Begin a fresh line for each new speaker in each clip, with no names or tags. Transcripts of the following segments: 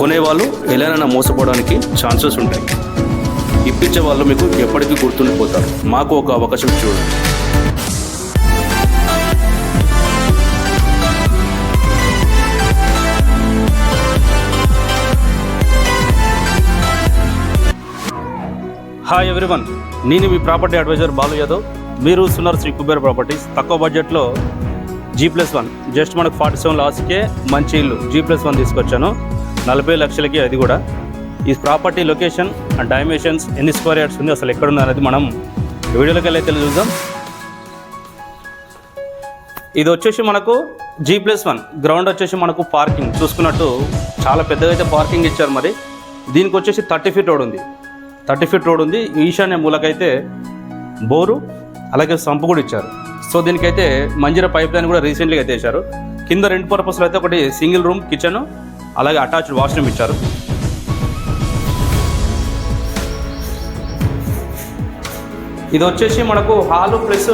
కొనేవాళ్ళు ఎలానైనా మోసపోవడానికి ఛాన్సెస్ ఉంటాయి. ఇప్పించే వాళ్ళు మీకు ఎప్పటికీ గుర్తుండిపోతారు మాకు ఒక అవకాశం చూడండి హాయ్ ఎవ్రీవన్ నేను మీ ప్రాపర్టీ అడ్వైజర్ బాలు యాదవ్. మీరు సున్నారు శ్రీ కుబేర్ ప్రాపర్టీస్. తక్కువ బడ్జెట్లో జీ ప్లస్ వన్ జస్ట్ మనకు ఫార్టీ సెవెన్ లాస్ట్కే మంచి ఇల్లు జీ ప్లస్ వన్ తీసుకొచ్చాను. నలభై లక్షలకి అది కూడా. ఈ ప్రాపర్టీ లొకేషన్ అండ్ డైమెన్షన్స్ ఎన్ని స్క్వేర్ యార్డ్స్ ఉంది అసలు ఎక్కడ ఉంది అనేది మనం వీడియోలోకి వెళ్ళి తెలియ చూద్దాం ఇది వచ్చేసి మనకు జీ ప్లస్ వన్. గ్రౌండ్ వచ్చేసి మనకు పార్కింగ్. చూసుకున్నట్టు చాలా పెద్దగా అయితే పార్కింగ్ ఇచ్చారు మరి. దీనికి వచ్చేసి థర్టీ ఫీట్ రోడ్ ఉంది. థర్టీ ఫీట్ రోడ్ ఉంది. ఈశాన్య మూలకైతే బోరు అలాగే సంపు కూడా ఇచ్చారు. సో దీనికైతే మంజీరా పైప్ లైన్ కూడా రీసెంట్గా అయితే వేశారు కింద రెండు పర్పస్లో అయితే ఒకటి సింగిల్ రూమ్ కిచెన్ అలాగే అటాచ్డ్ వాష్రూమ్ ఇచ్చారు. ఇది వచ్చేసి మనకు హాల్ ప్లస్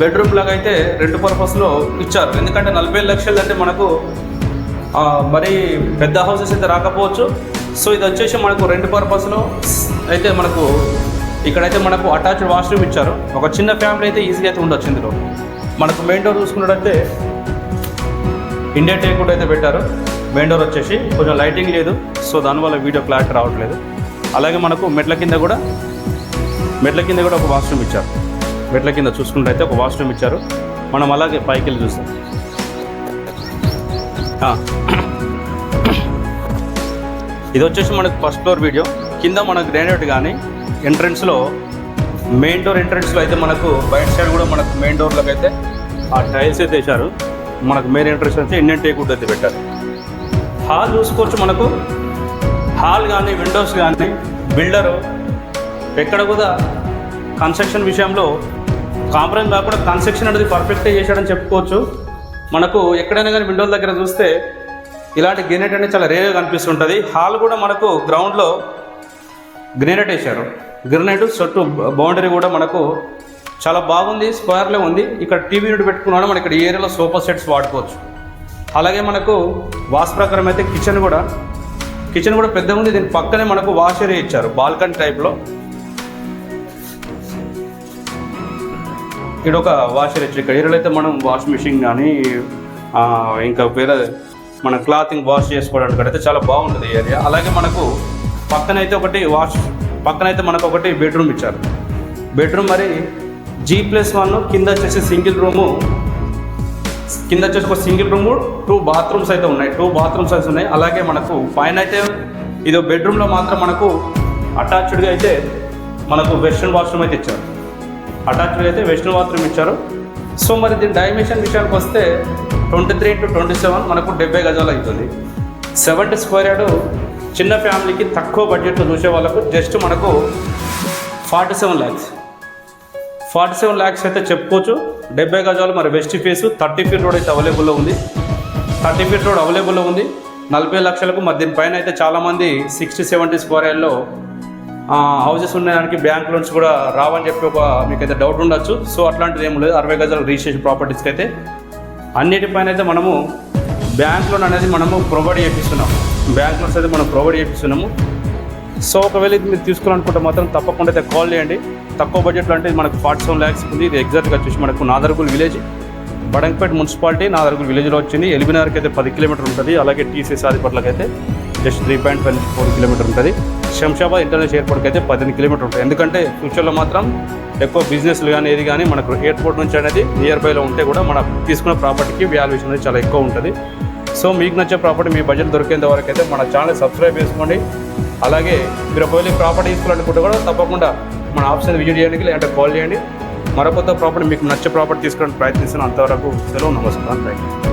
బెడ్రూమ్ లాగా అయితే రెండు పర్పస్లో ఇచ్చారు. ఎందుకంటే నలభై లక్షలు అంటే మనకు మరి పెద్ద హౌసెస్ అయితే రాకపోవచ్చు. సో ఇది వచ్చేసి మనకు రెండు పర్పస్లో అయితే మనకు ఇక్కడైతే మనకు అటాచ్డ్ వాష్రూమ్ ఇచ్చారు. ఒక చిన్న ఫ్యామిలీ అయితే ఈజీగా అయితే ఉండొచ్చు ఇందులో. మనకు మెయిన్ డోర్ చూసుకున్నట్టయితే ఇండియా టేక్ కూడా అయితే పెట్టారు. మెయిన్ డోర్ వచ్చేసి కొంచెం లైటింగ్ లేదు సో దానివల్ల వీడియో క్లారిటీ రావట్లేదు. అలాగే మనకు మెట్ల కింద కూడా మెట్ల కింద కూడా ఒక వాష్రూమ్ ఇచ్చారు. మెట్ల కింద చూసుకున్నట్టయితే ఒక వాష్రూమ్ ఇచ్చారు. మనం అలాగే పైకి వెళ్ళి చూస్తాం. ఇది వచ్చేసి మనకు ఫస్ట్ ఫ్లోర్ వీడియో కింద మనకు గ్రానైట్ కానీ ఎంట్రన్స్లో మెయిన్ డోర్ ఎంట్రన్స్లో అయితే మనకు బయట సైడ్ కూడా మనకు మెయిన్ డోర్లోకి అయితే ఆ టైల్స్ అయితే వేశారు మనకు మెయిన్ ఇంట్రెస్ట్ అయితే ఇండియన్ టేక్ వుడ్ అయితే పెట్టారు. హాల్ చూసుకోవచ్చు మనకు. హాల్ కానీ విండోస్ కానీ బిల్డరు ఎక్కడ కూడా కన్స్ట్రక్షన్ విషయంలో కాంప్రమైజ్ కాకుండా కన్స్ట్రక్షన్ అనేది పర్ఫెక్ట్గా చేశాడని చెప్పుకోవచ్చు. మనకు ఎక్కడైనా కానీ విండోల దగ్గర చూస్తే ఇలాంటి గ్రెనేట్ అనేది చాలా రేర్గా కనిపిస్తుంటుంది. హాల్ కూడా మనకు గ్రౌండ్లో గ్రెనేట్ వేశారు. గ్రెనేట్ చుట్టూ బౌండరీ కూడా మనకు చాలా బాగుంది స్క్వేర్లో ఉంది. ఇక్కడ టీవీ యూనిట్ పెట్టుకున్నాడు మనం ఇక్కడ ఏరియాలో సోఫా సెట్స్ వాడుకోవచ్చు. అలాగే మనకు వాస్ ప్రకారం అయితే కిచెన్ కూడా. కిచెన్ కూడా పెద్దగా ఉంది దీని పక్కనే మనకు వాష్ ఏరియా ఇచ్చారు బాల్కనీ టైప్లో ఇక్కడ ఒక వాష్ ఏరియా ఇచ్చారు. ఇక్కడ ఏరియాలో అయితే మనం వాష్ మిషన్ కానీ ఇంకా వేరే మన క్లాతింగ్ వాష్ చేసుకోవడానికి అయితే చాలా బాగుంటుంది ఏరియా అలాగే మనకు పక్కనైతే ఒకటి వాష్ పక్కనైతే మనకు ఒకటి బెడ్రూమ్ ఇచ్చారు. బెడ్రూమ్ మరి జీ ప్లస్ వన్ కింద వచ్చేసి సింగిల్ రూము. కింద వచ్చేసి ఒక సింగిల్ రూము టూ బాత్రూమ్స్ అయితే ఉన్నాయి. టూ బాత్రూమ్స్ అయితే ఉన్నాయి. అలాగే మనకు పైన అయితే ఇది బెడ్రూమ్లో మాత్రం మనకు అటాచ్డ్గా అయితే మనకు వెస్ట్రన్ వాష్రూమ్ అయితే ఇచ్చారు. అటాచ్డ్గా అయితే వెస్ట్రన్ బాత్రూమ్ ఇచ్చారు. సో మరి దీని డైమెన్షన్ విషయానికి వస్తే twenty three to twenty seven మనకు డెబ్బై గజాలు అవుతుంది. సెవెంటీ స్క్వేర్ యార్డ్ చిన్న ఫ్యామిలీకి తక్కువ బడ్జెట్లో చూసే వాళ్ళకు జస్ట్ మనకు forty seven lakhs forty seven lakhs అయితే చెప్పుకోవచ్చు. డెబ్బై గజాలు మరి west face thirty feet road అయితే అవైలబుల్లో ఉంది. థర్టీ ఫీట్ రోడ్ అవైలబుల్లో ఉంది. నలభై లక్షలకు మరి దీనిపైన అయితే చాలామంది సిక్స్టీ సెవెంటీ స్క్వేర్ ఏళ్ళలో హౌసెస్ ఉండడానికి బ్యాంక్ లోన్స్ కూడా రావని చెప్పి ఒక మీకైతే డౌట్ ఉండొచ్చు. సో అట్లాంటిది ఏం లేదు. అరవై గజాల రిజిస్ట్రేషన్ ప్రాపర్టీస్కి అయితే అన్నిటిపైన అయితే మనము బ్యాంక్ లోన్ అనేది మనము ప్రొవైడ్ చేపిస్తున్నాం. బ్యాంక్ లోన్స్ అయితే మనం ప్రొవైడ్ చేపిస్తున్నాము. సో ఒకవేళ ఇది మీరు తీసుకోవాలనుకుంటే మాత్రం తప్పకుండా అయితే కాల్ చేయండి. తక్కువ బడ్జెట్లో అంటే మనకు ఫార్టీ సెవెన్ ల్యాక్స్ ఉంది. ఇది ఎగ్జాక్ట్గా వచ్చేసి మనకు నాదర్గుల్ విలేజ్ బడంగపేట మున్సిపాలిటీ నాదర్గుల్ విలేజ్లో వచ్చింది. ఎలిబినార్కి అయితే పది కిలోమీటర్ ఉంటుంది. అలాగే టీసీ సాదిపట్లకి అయితే just three point five four kilometer ఉంటుంది. శంషాబాద్ ఇంటర్నేషనల్ ఎయిర్పోర్ట్కి అయితే పద్దెనిమిది కిలోమీటర్ ఉంటుంది. ఎందుకంటే ఫ్యూచర్లో మాత్రం ఎక్కువ బిజినెస్లు కానీ ఏది కానీ మనకు ఎయిర్పోర్ట్ నుంచి అనేది నియర్ బైలో ఉంటే కూడా మన తీసుకున్న ప్రాపర్టీకి వాల్యుయేషన్ అనేది చాలా ఎక్కువ ఉంటుంది. సో మీకు నచ్చే ప్రాపర్టీ మీ బడ్జెట్ దొరికేంత వరకు అయితే మన ఛానల్ సబ్స్క్రైబ్ చేసుకోండి. అలాగే మీరు ఒకవేళ ప్రాపర్టీ తీసుకోవాలనుకుంటే కూడా తప్పకుండా మన ఆప్షన్ విజిట్ చేయడానికి లేదంటే కాల్ చేయండి. మరొక ప్రాపర్టీ మీకు నచ్చే ప్రాపర్టీ తీసుకోవడానికి ప్రయత్నిస్తాను అంతవరకు సెలవు నమస్కారం. Thank you